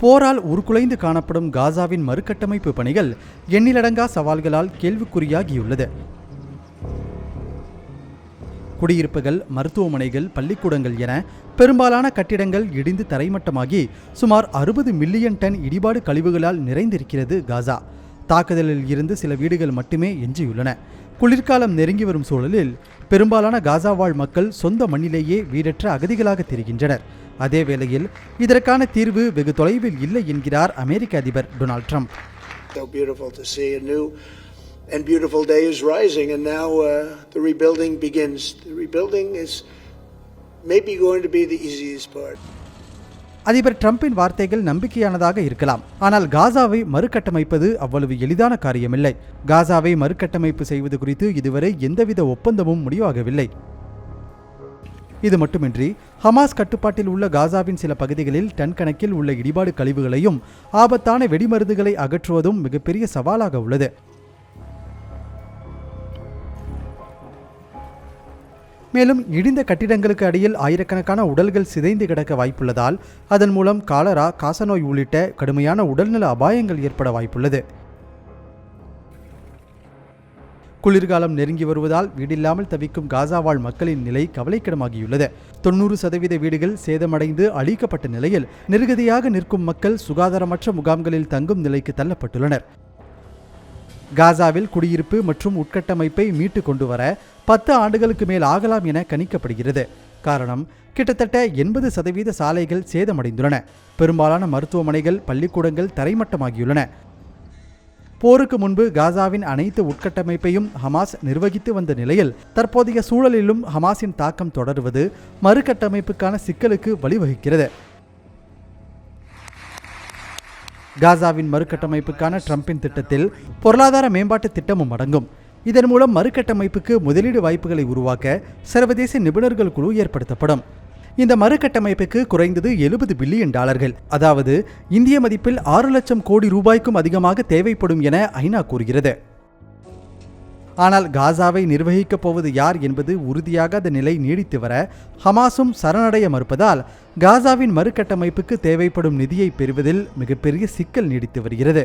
போரால் உருக்குலைந்து காணப்படும் காசாவின் மறுகட்டமைப்பு பணிகள் எண்ணிலடங்கா சவால்களால் கேள்விக்குறியாகியுள்ளது. குடியிருப்புகள் மருத்துவமனைகள் பள்ளிக்கூடங்கள் என பெரும்பாலான கட்டிடங்கள் இடிந்து தரைமட்டமாகி சுமார் அறுபது மில்லியன் டன் இடிபாடு கழிவுகளால் நிறைந்திருக்கிறது காசா. தாக்குதலில் இருந்து சில வீடுகள் மட்டுமே எஞ்சியுள்ளன. குளிர்காலம் நெருங்கி வரும் சூழலில் பெரும்பாலான காசா வாழ் மக்கள் சொந்த மண்ணிலேயே வீடற்ற அகதிகளாக தெரிகின்றனர். அதே வேளையில் இதற்கான தீர்வு வெகு தொலைவில் இல்லை என்கிறார் அமெரிக்க அதிபர் Donald Trump and beautiful day is rising, and now uh, the rebuilding begins. The rebuilding is maybe going to be the easiest part. அதிபர் ட்ரம்பின் வார்த்தைகள் நம்பிக்கையானதாக இருக்கலாம் ஆனால் காசாவை மறுகட்டமைப்பது அவ்வளவு எளிதான காரியமில்லை காசாவை மறுகட்டமைப்பு செய்வது குறித்து இதுவரை எந்தவித ஒப்பந்தமும் முடிவாகவில்லை இது மட்டுமின்றி ஹமாஸ் கட்டுப்பாட்டில் உள்ள காசாவின் சில பகுதிகளில் டன் கணக்கில் உள்ள இடிபாடு கழிவுகளையும் ஆபத்தான வெடிமருந்துகளை அகற்றுவதும் மிகப்பெரிய சவாலாக உள்ளது. மேலும் இடிந்த கட்டிடங்களுக்கு அடியில் ஆயிரக்கணக்கான உடல்கள் சிதைந்து கிடக்க வாய்ப்புள்ளதால் அதன் மூலம் காலரா காசநோய் உள்ளிட்ட கடுமையான உடல்நல அபாயங்கள் ஏற்பட வாய்ப்புள்ளது. குளிர்காலம் நெருங்கி வருவதால் வீடில்லாமல் தவிக்கும் காசா வாழ் மக்களின் நிலை கவலைக்கிடமாகியுள்ளது. தொண்ணூறு சதவீத வீடுகள் சேதமடைந்து அழிக்கப்பட்ட நிலையில் நிருகதியாக நிற்கும் மக்கள் சுகாதாரமற்ற முகாம்களில் தங்கும் நிலைக்கு தள்ளப்பட்டுள்ளனர். காசாவில் குடியிருப்பு மற்றும் உட்கட்டமைப்பை மீட்டு கொண்டு வர பத்து ஆண்டுகளுக்கு மேல் ஆகலாம் என கணிக்கப்படுகிறது. காரணம் கிட்டத்தட்ட எண்பது சதவீத சாலைகள் சேதமடைந்துள்ளன. பெரும்பாலான மருத்துவமனைகள் பள்ளிக்கூடங்கள் தரைமட்டமாகியுள்ளன. போருக்கு முன்பு காசாவின் அனைத்து உட்கட்டமைப்பையும் ஹமாஸ் நிர்வகித்து வந்த நிலையில் தற்போதைய சூழலிலும் ஹமாஸின் தாக்கம் தொடர்வது மறுகட்டமைப்புக்கான சிக்கலுக்கு வழிவகுக்கிறது. காசாவின் மறுகட்டமைப்புக்கான ட்ரம்பின் திட்டத்தில் பொருளாதார மேம்பாட்டு திட்டமும் அடங்கும். இதன் மூலம் மறுகட்டமைப்புக்கு முதலீடு வாய்ப்புகளை உருவாக்க சர்வதேச நிபுணர்கள் குழு ஏற்படுத்தப்படும். இந்த மறுகட்டமைப்புக்கு குறைந்தது எழுபது பில்லியன் டாலர்கள். அதாவது இந்திய மதிப்பில் ஆறு லட்சம் கோடி ரூபாய்க்கும் அதிகமாக தேவைப்படும் என ஐநா கூறுகிறது. ஆனால் காசாவை நிர்வகிக்கப் போவது யார் என்பது உறுதியாகாத நிலை நீடித்து வர ஹமாஸும் சரணடைய மறுப்பதால் காசாவின் மறுகட்டமைப்புக்கு தேவைப்படும் நிதியை பெறுவதில் மிகப்பெரிய சிக்கல் நீடித்து வருகிறது.